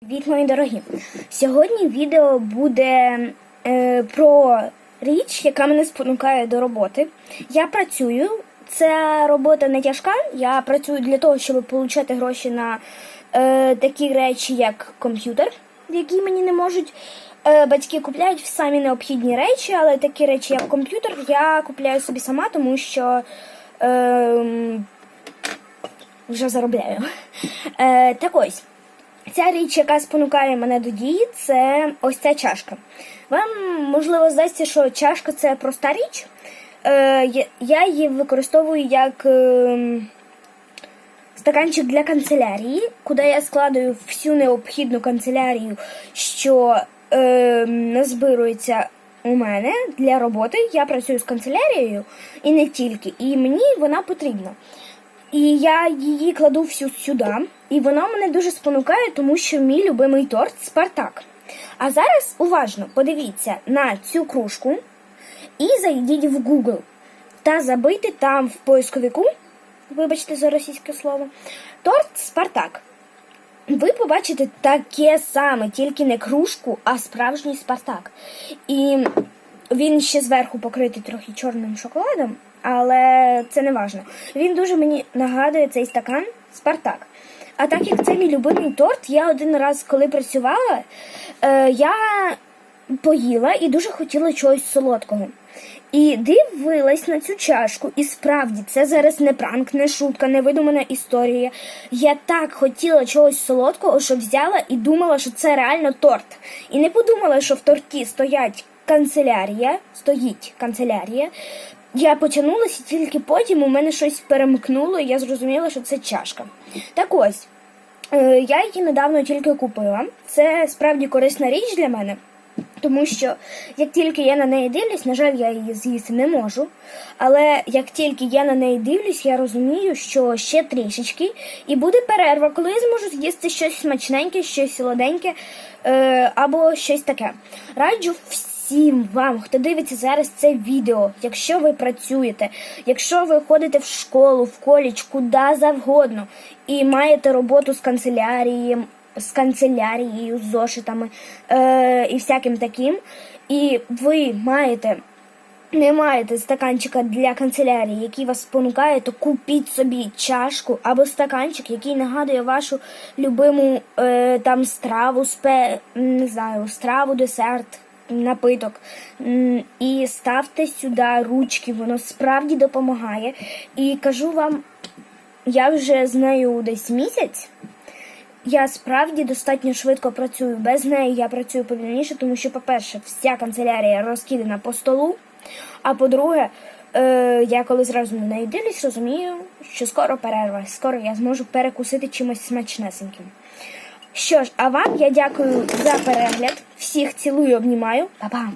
Привіт, мої дорогі! Сьогодні відео буде е, про річ, яка мене спонукає до роботи. Я працюю. Ця робота не тяжка. Я працюю для того, щоб отримати гроші на е, такі речі, як комп'ютер, які мені не можуть. Е, батьки купляють самі необхідні речі, але такі речі, як комп'ютер, я купляю собі сама, тому що. Е, вже заробляю. Е, так ось. Ця річ, яка спонукає мене до дії, це ось ця чашка. Вам можливо здається, що чашка це проста річ. Е, я- її використовую як е, стаканчик для канцелярії, куди я складаю всю необхідну канцелярію, що е, назбирується у мене для роботи. Я працюю з канцелярією і не тільки. І мені вона потрібна. І я її кладу всю сюди, і вона мене дуже спонукає, тому що мій любимий торт Спартак. А зараз уважно подивіться на цю кружку і зайдіть в Google та забийте там в поисковику, вибачте за російське слово, торт Спартак. Ви побачите таке саме, тільки не кружку, а справжній Спартак. І він ще зверху покритий трохи чорним шоколадом, але це не важно. Він дуже мені нагадує цей стакан Спартак. А так як це мій любимий торт, я один раз, коли працювала, е, я поїла і дуже хотіла чогось солодкого. І дивилась на цю чашку, і справді це зараз не пранк, не шутка, не видумана історія. Я так хотіла чогось солодкого, що взяла і думала, що це реально торт. І не подумала, що в торті стоять канцелярія, стоїть канцелярія. Я потягнулася, тільки потім у мене щось перемкнуло, і я зрозуміла, що це чашка. Так ось, е, я її недавно тільки купила. Це справді корисна річ для мене. Тому що як тільки я на неї дивлюсь, на жаль, я її з'їсти не можу. Але як тільки я на неї дивлюсь, я розумію, що ще трішечки, і буде перерва, коли я зможу з'їсти щось смачненьке, щось солоденьке е, або щось таке. Раджу всім вам, хто дивиться зараз це відео, якщо ви працюєте, якщо ви ходите в школу, в коледж, куди завгодно, і маєте роботу з канцелярією, з канцелярією, з зошитами е, і всяким таким. І ви маєте. Не маєте стаканчика для канцелярії, який вас спонукає, то купіть собі чашку або стаканчик, який нагадує вашу любиму е, там страву, спе, не знаю, страву, десерт, напиток. І ставте сюди ручки, воно справді допомагає. І кажу вам, я вже з нею десь місяць. Я справді достатньо швидко працюю. Без неї я працюю повільніше, тому що, по-перше, вся канцелярія розкидана по столу. А по-друге, е, я коли зразу на неї дивлюсь, розумію, що скоро перерва, скоро я зможу перекусити чимось смачнесеньким. Що ж, а вам я дякую за перегляд. Всіх цілую, обнімаю. Па-пам!